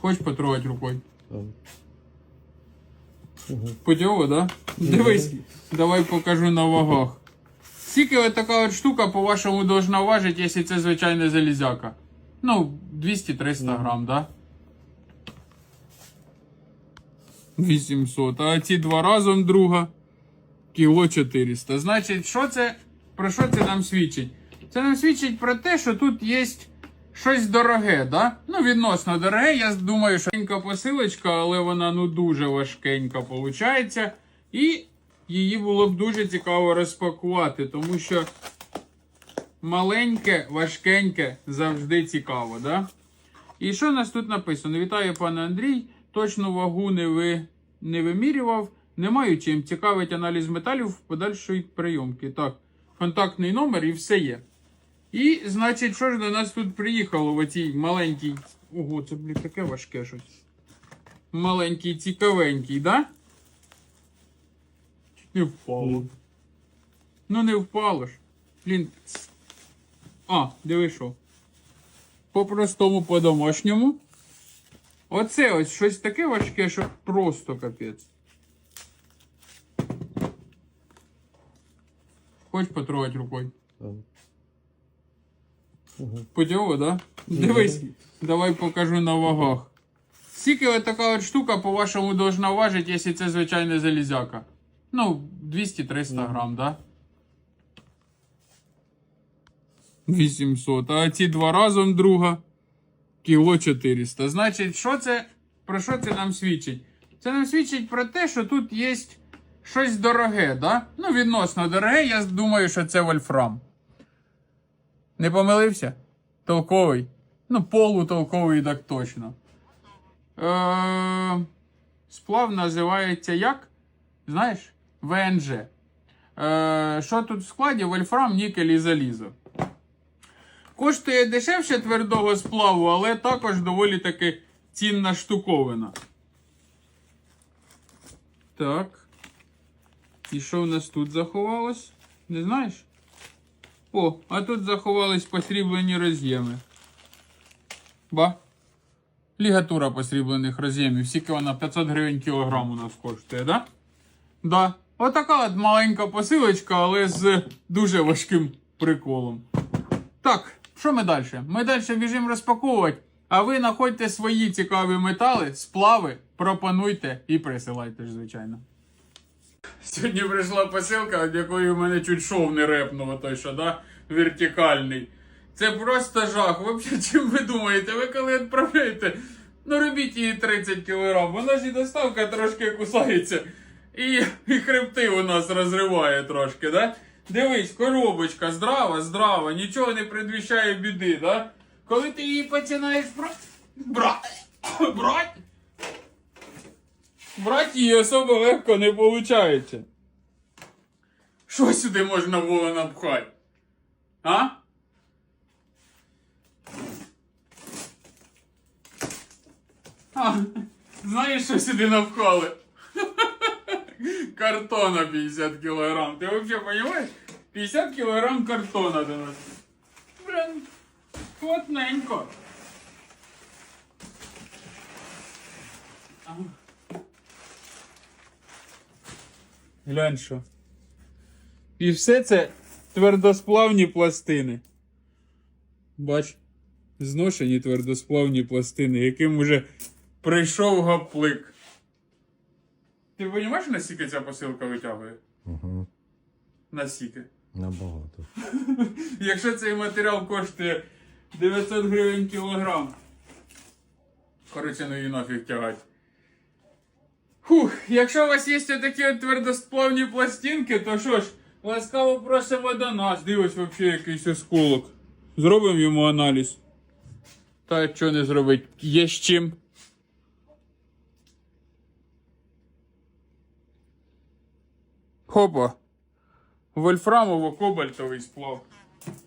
Хочеш потрогати рукою? Угу. Путьово, да? Дивись, давай покажу на вагах. Скільки от така от штука, по-вашому, должна важити, якщо це звичайна залізяка? Ну, 200-300 грам, да? 800. А ці два разом друга кіло 400. Значить, що це, про що це нам свідчить? Це нам свідчить про те, що тут є щось дороге, да? Ну, відносно дороге. Я думаю, що посилочка, але вона ну дуже важкенька виходить. І її було б дуже цікаво розпакувати, тому що маленьке, важкеньке завжди цікаво, да? І що у нас тут написано? Вітаю, пане Андрій. Точну вагу не, ви, не вимірював. Не маю чим. Цікавить аналіз металів в подальшої прийомки. Так, контактний номер і все є. І, значить, що ж до нас тут приїхало в оцій маленькій. Ого, це, блін, таке важке щось. Маленький, цікавенький, да? Не впало. Ну не впало ж. Блін. А, диви що. По-простому, по-домашньому. Оце ось щось таке важке, що просто капець. Хочеш потрогати рукою? Угу. Путьово, да? Дивись, давай покажу на вагах. Скільки от така от штука, по-вашому, должна важити, якщо це звичайна залізяка? Ну, 200-300 грам, да? 800. А ці два разом друга кіло 400. Значить, що це, про що це нам свідчить? Це нам свідчить про те, що тут є щось дороге, да? Ну, відносно дороге, я думаю, що це вольфрам. Не помилився? Толковий. Ну, полутолковий так точно. Е, сплав називається як? Знаєш? ВНЖ. Е, що тут в складі? Вольфрам, нікель і залізо. Коштує дешевше твердого сплаву, але також доволі таки цінна штуковина. Так. І що в нас тут заховалось? Не знаєш? О, а тут заховались посріблені роз'єми. Ба. Лігатура посріблених роз'ємів. Скільки вона 500 гривень кілограм у нас коштує, да? Да. Отака от маленька посилочка, але з дуже важким приколом. Так, що ми далі? Ми далі біжимо розпаковувати, а ви знаходьте свої цікаві метали, сплави, пропонуйте і присилайте ж, звичайно. Сьогодні прийшла посилка, від якої в мене чуть шов не репнув, той що, да? Вертикальний. Це просто жах. Взагалі, чим ви думаєте? Ви коли відправляєте, ну робіть її 30 кг, вона ж і доставка трошки кусається. І, і хребти у нас розриває трошки, да? Дивись, коробочка здрава, здрава, нічого не предвіщає біди, да? Коли ти її починаєш брати, брати, брати, брати її особо легко не виходить. Що сюди можна було напхати? А? А, знаєш, що сюди напхали? Картона 50 кілограм. Ти взагалі розумієш? 50 кілограм картона до нас. Блін, плотненько. Глянь що. І все це твердосплавні пластини. Бач, зношені твердосплавні пластини, яким уже прийшов гаплик. Ти розумієш, наскільки ця посилка витягує? Угу. Наскільки? Набагато. Якщо цей матеріал коштує 900 гривень кілограм. Коротше, ну і нафіг тягати. Фух, якщо у вас є такі от твердосплавні пластинки, то що ж, ласкаво просимо до нас. Дивись, взагалі якийсь осколок. Зробимо йому аналіз. Та що не зробить? Є з чим. Хопа. Вольфрамово-кобальтовий сплав.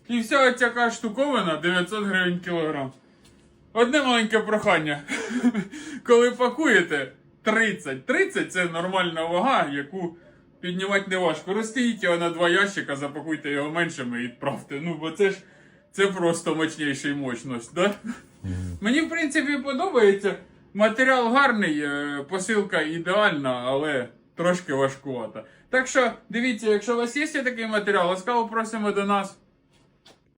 І вся така штуковина 900 гривень кілограм. Одне маленьке прохання. Коли пакуєте 30. 30 це нормальна вага, яку піднімати не важко. Розстійте його на два ящика, запакуйте його меншими і відправте. Ну, бо це ж це просто мощніший мощність, да? Мені, в принципі, подобається. матеріал гарний, е, посилка ідеальна, але трошки важкувата. Так що дивіться, якщо у вас є такий матеріал, ласкаво просимо до нас.